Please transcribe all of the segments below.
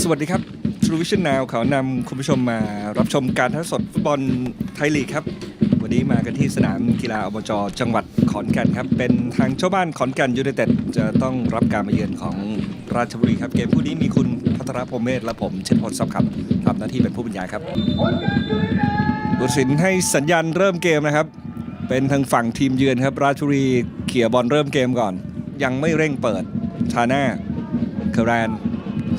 สวัสดีครับ True Vision Now ขอนำคุณผู้ชมมารับชมการถ่ายสดฟุตบอลไทยลีกครับ วันนี้มากันที่สนามกีฬาอบจจังหวัดขอนแก่นครับ เป็นทางเจ้าบ้านขอนแก่นยูไนเต็ดจะต้องรับการมาเยือนของราชบุรีครับ เกมคู่นี้มีคุณพัทรพรหมเมธและผมเชษฐพลทรัพย์ครับทำหน้าที่เป็นผู้บรรยายครับบุตรสินให้สัญญาณเริ่มเกมนะครับ เป็นทางฝั่งทีมเยือนครับ ราชบุรีเขี่ยบอลเริ่มเกมก่อน ยังไม่เร่งเปิดชาน่าเคอร์แรน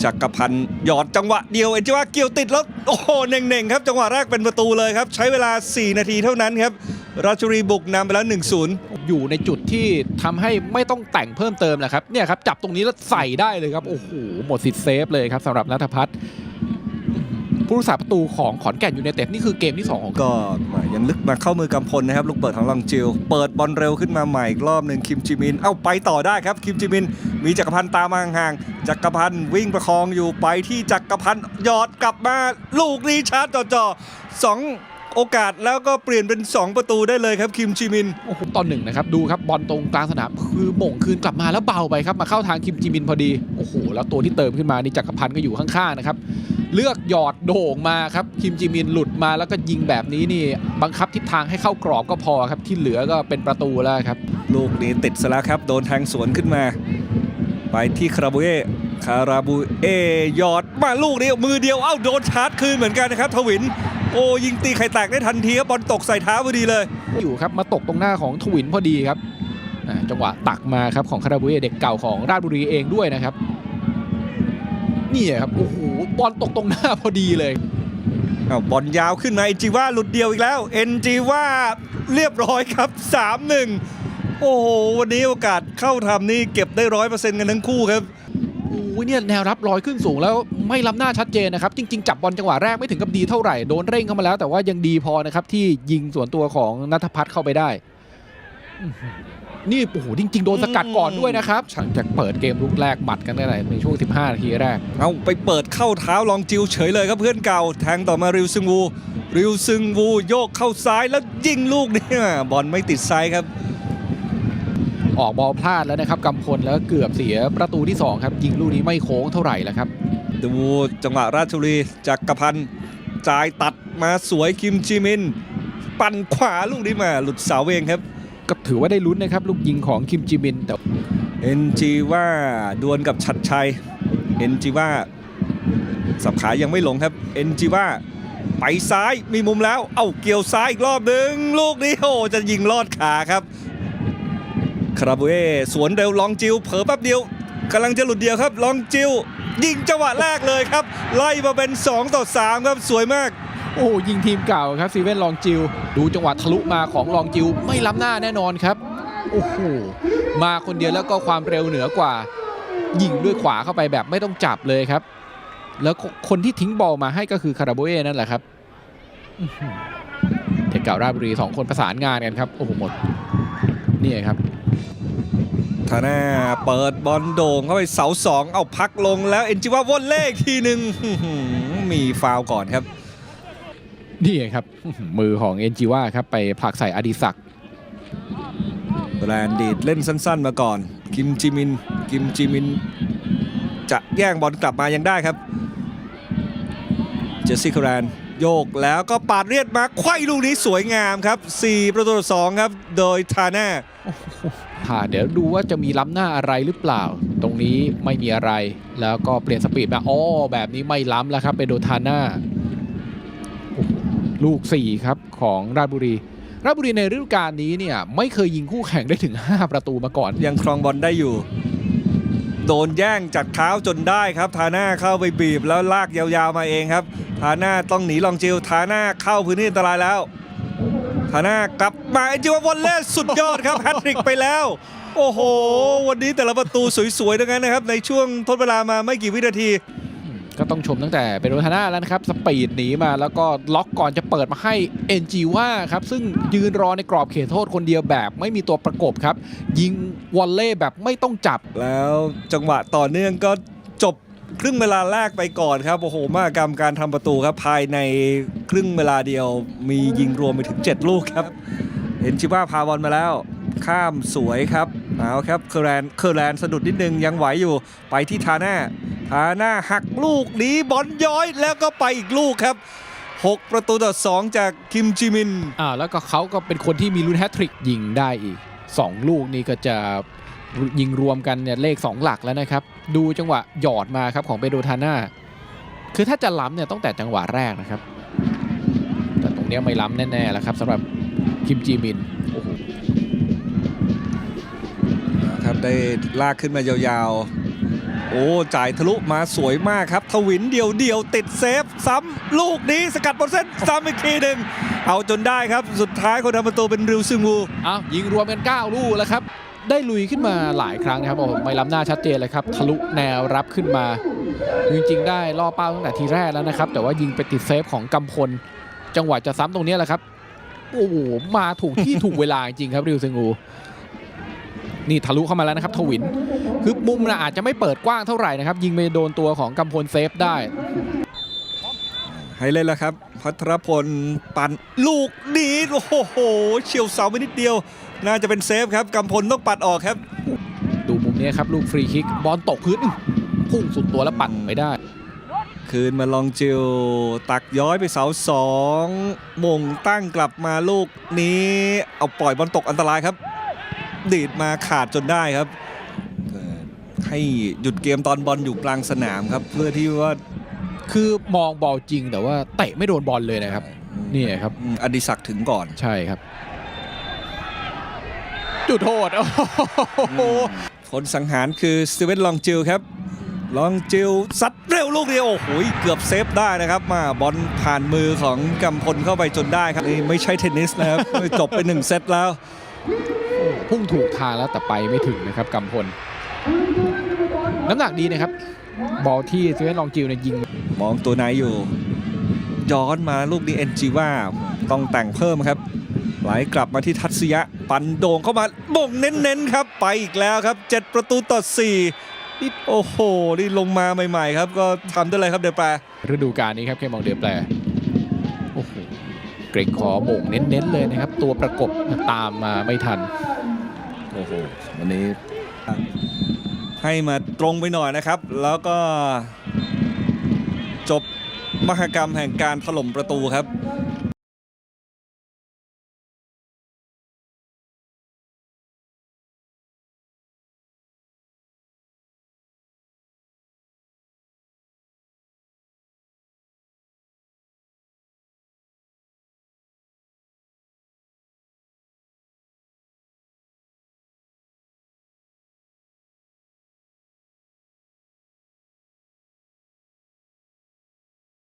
จักรพันธ์หยอดจังหวะเดียวเอ็นจิว่าเกี่ยวติดแล้วโอ้โหเน่งๆครับจังหวะแรกเป็นประตูเลยครับ ใช้เวลา 4 นาทีเท่านั้นครับราชบุรีบุกนำไปแล้ว 1-0 อยู่ในจุดที่ทำให้ไม่ต้องแต่งเพิ่มเติมนะครับเนี่ยครับจับตรงนี้แล้วใส่ได้เลยครับโอ้โหหมดสิทธิ์เซฟเลยครับสำหรับนัทพัฒน์ ผู้รักษาประตูของขอนแก่นยูไนเต็ดนี่คือเกมที่ 2 ของก็มายังลึกมาเข้ามือกำพลนะครับ ลูกเปิดของลองจิว เปิดบอลเร็วขึ้นมาใหม่อีกรอบหนึ่งคิมจิมิน เอ้าไปต่อได้ครับ คิมจิมิน มีจักรพันธ์ตามมาห่างๆจักรพันธ์วิ่งประคองอยู่ไปที่จักรพันธ์หยอดกลับมาลูกนี้ชาร์จจ่อๆสองโอกาสแล้วก็เปลี่ยนเป็น 2 ประตูได้เลยครับคิมจิมินโอ้โหตอนหนึ่งนะครับ ดูครับบอลตรงกลางสนามคือหม่งคืนกลับมาแล้วเบาไปครับ มาเข้าทางคิมจิมินพอดี โอ้โห แล้วตัวที่เติมขึ้นมานี่จักรพันธ์ก็อยู่ข้างๆนะครับ เลือกหยอดโด่งมาครับคิมจิมินหลุดมาแล้วก็ยิงแบบนี้นี่บังคับทิศทางให้เข้ากรอบก็พอครับที่เหลือก็เป็นประตูแล้วครับ ลูกนี้ติดซะแล้วครับ โดนแทงสวนขึ้นมา ไปที่คาราบูเอคาราบูเอหยอดมาลูกนี้มือเดียวเอ้าโดนชาร์จคืนเหมือนกันนะครับทวินโอ้ยิงตีไข่แตกได้ทันทีครับบอลตกใส่เท้าพอดีเลย อยู่ครับมาตกตรงหน้าของทวินพอดีครับอ่าจังหวะตักมาครับของคาราบุเอเด็กเก่าของราชบุรีเองด้วยนะครับ นี่ครับโอ้โหบอลตกตรงหน้าพอดีเลยเอาบอลยาวขึ้นมาเอ็นจีว่าหลุดเดียวอีกแล้วเอ็นจีว่าเรียบร้อยครับ 3-1 โอ้โห วันนี้โอกาสเข้าทำนี่เก็บได้ร้อยเปอร์เซ็นต์กันทั้งคู่ครับโอ้ยเนี่ยแนวรับลอยขึ้นสูงแล้วไม่ล้ำหน้าชัดเจนนะครับ จริง ๆ จับบอลจังหวะแรกไม่ถึงกับดีเท่าไหร่โดนเร่งเข้ามาแล้ว แต่ว่ายังดีพอนะครับที่ยิงส่วนตัวของนัทพัฒน์เข้าไปได้อื้อหือ นี่โอ้โหจริง ๆ โดนสกัดก่อนด้วยนะครับหลังจากเปิดเกมลุกแรกหมัดกันได้ในช่วง 15 นาทีแรก เอาไปเปิดเข้าเท้าลองจิวเฉยเลยครับเพื่อนเก่าแทงต่อมาริวซึงวู ริวซึงวูโยกเข้าซ้ายแล้วยิงลูกเนี่ยบอลไม่ติดไซส์ครับออกบอลพลาดแล้วนะครับกำพลแล้วเกือบเสียประตูที่ 2 ครับ ยิงลูกนี้ไม่โค้งเท่าไหร่แล้วครับ ดูจังหวะราชบุรีจักรพันธ์จ่ายตัดมาสวยคิมจิมิน ปั่นขวาลูกนี้มาหลุดเสาเองครับ ก็ถือว่าได้ลุ้นนะครับ ลูกยิงของคิมจิมินแต่เอ็นจีว่าดวลกับชัดชัยเอ็นจีว่าสับขายังไม่หลงครับเอ็นจีว่าไปซ้ายมีมุมแล้ว เอ้าเกี่ยวซ้ายอีกรอบหนึ่งลูกนี้โอ้จะยิงลอดขาครับคาราบูเอสวนเร็วลองจิวเผลอแป๊บเดียวกำลังจะหลุดเดียวครับ ลองจิวยิงจังหวะแรกเลยครับ ไล่มาเป็น 2 ต่อ 3 ครับสวยมาก โอ้ยิงทีมเก่าครับซีเว่นลองจิว ดูจังหวะทะลุมาของลองจิว ไม่ล้ำหน้าแน่นอนครับ โอ้โห มาคนเดียวแล้วก็ความเร็วเหนือกว่า ยิงด้วยขวาเข้าไปแบบไม่ต้องจับเลยครับ แล้วคนที่ทิ้งบอลมาให้ก็คือคาราโบเอนั่นแหละครับเด็กเก่าราชบุรีสองคนประสานงานกันครับ โอ้โหหมด นี่ครับทาน่าเปิดบอลโด่งเข้าไปเสาสองเอาพักลงแล้ว เอ็นจิว่าวนเลขทีหนึ่งมีฟาวก่อนครับ นี่ครับอื้อหือมือของเอ็นจิว่าครับไปผลักใส่อดิศักดิ์แบรนดีดเล่นสั้นๆมาก่อน กิมจิมิน กิมจิมิน จะแย่งบอลกลับมายังได้ครับ เจสซี่คารานโยกแล้วก็ปาดเรียดมาไขว้ลูกนี้สวยงามครับ 4 ประตูต่อ2ครับ โดยทาน่าค่ะเดี๋ยวดูว่าจะมีล้ำหน้าอะไรหรือเปล่า ตรงนี้ไม่มีอะไร แล้วก็เปลี่ยนสปีดมาอ๋อแบบนี้ไม่ล้ำแล้วครับเป็นโดทาน่าโอ้โห ลูก 4 ครับ ของราชบุรีราชบุรีในฤดูกาลนี้เนี่ยไม่เคยยิงคู่แข่งได้ถึง 5 ประตูมาก่อน ยังครองบอลได้อยู่ โดนแย่งจากเท้าจนได้ครับ ทาน่าเข้าไปบีบแล้วลากยาวๆมาเองครับ ทาน่าต้องหนีลองจิวทาน่าเข้าพื้นที่อันตรายแล้ว ทาน่ากลับมาเอ็นจิวาวอลเล่สุดยอดครับแฮตทริกไปแล้ว โอ้โห วันนี้แต่ละประตูสวยๆทั้งนั้นนะครับ ในช่วงทดเวลามาไม่กี่วินาที ก็ต้องชมตั้งแต่เป็นโดทาน่าแล้วนะครับ สปีดหนีมาแล้วก็ล็อกก่อนจะเปิดมาให้เอ็นจีว่าครับ ซึ่งยืนรอในกรอบเขตโทษคนเดียวแบบ ไม่มีตัวประกบครับ ยิงวอลเล่แบบไม่ต้องจับ แล้วจังหวะต่อเนื่องก็จบครึ่งเวลาแรกไปก่อนครับ โอ้โห มากกรรมการทำประตูครับ ภายในครึ่งเวลาเดียว มียิงรวมไปถึง 7 ลูกครับ เห็นชิว่าพาบอลมาแล้ว ข้ามสวยครับ เอาครับ เคอร์แลนเคอร์แลนสะดุดนิดนึงยังไหวอยู่ ไปที่ทาน่าาหน้าหักลูกหนีบอลย้อยแล้วก็ไปอีกลูกครับ 6 ประตูต่อ 2 จากคิมจิมินอ่าแล้วก็เขาก็เป็นคนที่มีลุ้นแฮตทริกยิงได้อีก 2 ลูกนี่ก็จะยิงรวมกันเนี่ยเลข 2 หลักแล้วนะครับ ดูจังหวะหยอดมาครับของเปโดทาน่าคือถ้าจะล้ำเนี่ยต้องแต่จังหวะแรกนะครับ แต่ตรงเนี้ยไม่ล้ำแน่ๆแล้วครับสำหรับคิมจีมินโอ้โหครับได้ลากขึ้นมายาวๆ โอ้จ่ายทะลุมาสวยมากครับ ทวินเดียวเดียวติดเซฟ ซ้ำลูกนี้สกัดบนเส้นซ้ำอีกทีหนึ่งเอาจนได้ครับสุดท้ายคนทำประตูเป็นริวซึงูอ้าวยิงรวมกัน 9 ลูกแล้วครับ ได้ลุยขึ้นมาหลายครั้งนะครับโอ้ไม่ล้ำหน้าชัดเจนเลยครับทะลุแนวรับขึ้นมาจริงๆได้ล่อเป้าตั้งแต่ทีแรกแล้วนะครับ แต่ว่ายิงไปติดเซฟของกำพล จังหวะจะซ้ำตรงนี้แหละครับโอ้โหมาถูกที่ถูกเวลาจริงครับริวซึงูนี่ทะลุเข้ามาแล้วนะครับทวิน คือมุมนะอาจจะไม่เปิดกว้างเท่าไหร่นะครับ ยิงไปโดนตัวของกำพลเซฟได้ ให้เล่นแล้วครับ พัทรพลปั่นลูกนี้โอ้โหเฉียวเสาไปนิดเดียว น่าจะเป็นเซฟครับกำพลต้องปัดออกครับ ดูมุมนี้ครับ ลูกฟรีคิกบอลตกพื้นอื้อพุ่งสุดตัวแล้วปัดไปได้ คืนมาลองจิวตักย้อยไปเสาสองมงตั้งกลับมาลูกนี้ เอาปล่อยบอลตกอันตรายครับ ดีดมาขาดจนได้ครับเอ่อ ให้หยุดเกมตอนบอลอยู่กลางสนามครับ เพื่อที่ว่าคือมองบอลจริงแต่ว่าเตะไม่โดนบอลเลยนะครับนี่ครับอืมอดิศักดิ์ถึงก่อนใช่ครับ จุดโทษโอ้โหคนสังหารคือสตีเวนลองจิวครับ ลองจิวซัดเร็วลูกเดียวโอ้โหเกือบเซฟได้นะครับ มาบอลผ่านมือของกำพลเข้าไปจนได้ครับนี่ไม่ใช่เทนนิสนะครับจบไปหนึ่งเซตแล้ว พุ่งถูกทางแล้วแต่ไปไม่ถึงนะครับกำพล น้ำหนักดีนะครับ บอลที่เซเว่นลองจิวเนี่ยยิง มองตัวไหนอยู่ ย้อนมาลูกนี้เอ็นจีว่าต้องแต่งเพิ่มครับ ไหลกลับมาที่ทัศยะ ปันโด่งเข้ามาบ่งเน้นๆครับ ไปอีกแล้วครับ 7 ประตูต่อ4นี่โอ้โห นี่ลงมาใหม่ๆครับ ก็ทำได้เลยครับเดยวแปรฤดูกาลนี้ครับแค่มองเดือแปลโอ้โหเกรงคอโบ่งเน้นๆเลยนะครับ ตัวประกบตามมาไม่ทัน โอ้โหวันนี้ ให้มาตรงไปหน่อยนะครับ แล้วก็จบมหกรรมแห่งการถล่มประตูครับ